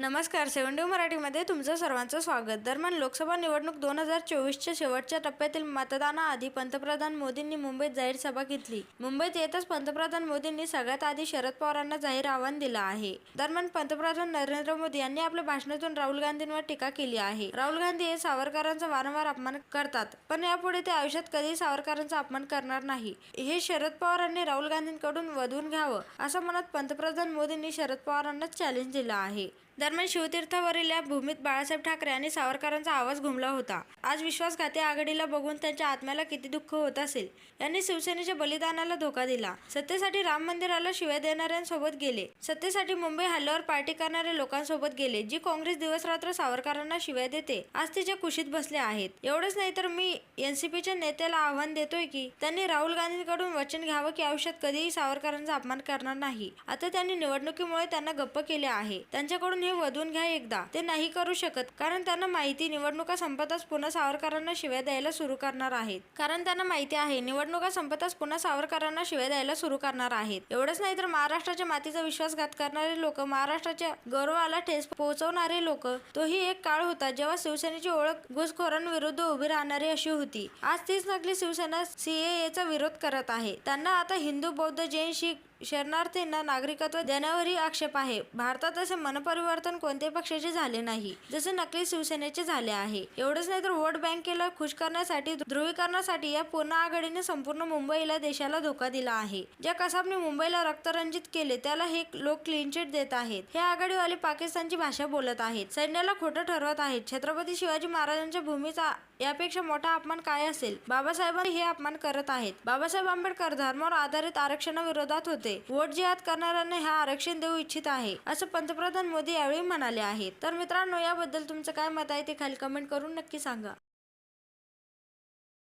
नमस्कार सेवंडी मराठीमध्ये तुमचं सर्वांचं स्वागत. दरम्यान लोकसभा निवडणूक दोन हजार चोवीसच्या शेवटच्या टप्प्यातील मतदानाआधी पंतप्रधान मोदींनी मुंबईत जाहीर सभा घेतली. मुंबईत येतच पंतप्रधान मोदींनी सगळ्यात आधी शरद पवारांना जाहीर आव्हान दिलं आहे. दरम्यान पंतप्रधान नरेंद्र मोदी यांनी आपल्या भाषणातून राहुल गांधींवर टीका केली आहे. राहुल गांधी हे सावरकरांचा वारंवार अपमान करतात पण यापुढे ते आयुष्यात कधी सावरकरांचा अपमान करणार नाही. हे शरद पवारांनी राहुल गांधींकडून वधून घ्यावं असं म्हणत पंतप्रधान मोदींनी शरद पवारांना चॅलेंज दिलं आहे. दरम्यान शिवतीर्थावरील या भूमीत बाळासाहेब ठाकरे आणि सावरकरांचा आवाज घुमला होता. आज विश्वासघाती आघाडीला बघून त्यांच्या आत्म्याला किती दुःख होत असेल यांनी शिवसेनेच्या बलिदानाला धोका दिला. सत्तेसाठी राम मंदिराला शिव्या देणाऱ्यांसोबत गेले. सत्तेसाठी मुंबई हल्ल्यावर पार्टी करणाऱ्या लोकांसोबत गेले जी काँग्रेस दिवसरात्र सावरकरांना शिव्या देते आज तिच्या कुशीत बसले आहेत. एवढंच नाही तर मी एनसीपीच्या नेत्याला आव्हान देतोय की त्यांनी राहुल गांधींकडून वचन घ्यावं की आयुष्यात कधीही सावरकरांचा अपमान करणार नाही. आता त्यांनी निवडणुकीमुळे त्यांना गप्प केले आहे. त्यांच्याकडून तुम्ही वधून घ्या एकदा. ते नाही करू शकत कारण त्यांना माहिती निवडणुका संपताच पुन्हा सावरकरांना शिव्या द्यायला सुरू करणार आहेत. कारण त्यांना माहिती आहे निवडणुका संपताच पुन्हा सावरकरांना शिव्या द्यायला सुरू करणार आहेत. एवढंच नाही तर महाराष्ट्राच्या मातीचा विश्वासघात करणारे लोक महाराष्ट्राच्या गौरवाला ठेस पोहोचवणारे लोक तोही एक काळ होता जेव्हा शिवसेनेची ओळख घुसखोरांविरुद्ध उभी राहणारी अशी होती. आज तीच नकली शिवसेना सीएएचा विरोध करत आहे. त्यांना आता हिंदू बौद्ध जैन शीख शरणार्थींना नागरिकत्व देण्यावरही आक्षेप आहे. भारतात असे मनपरिवर्तन कोणत्याही पक्षाचे झाले नाही. जसे नकली शिवसेनेचे झाले आहे. एवढंच नाही तर वोट बँकेला खुश करण्यासाठी ध्रुवीकरणासाठी या पूर्ण आघाडीने संपूर्ण मुंबईला देशाला धोका दिला आहे. ज्या कसाबने मुंबईला रक्तरंजित केले त्याला हे लोक क्लीन चिट देत आहेत. हे आघाडीवाले पाकिस्तानची भाषा बोलत आहेत. सैन्याला खोटं ठरवत आहेत. छत्रपती शिवाजी महाराजांच्या भूमीचा यापेक्षा मोठा अपमान काय असेल? बाबासाहेबांनी हे अपमान करत आहेत. बाबासाहेब आंबेडकर धर्मावर आधारित आरक्षणाविरोधात होते. वोट जिहाद करणाऱ्यांना हे आरक्षण देऊ इच्छित आहे असं पंतप्रधान मोदी यावेळी म्हणाले आहेत. तर मित्रांनो याबद्दल तुमचं काय मत आहे ते खाली कमेंट करून नक्की सांगा.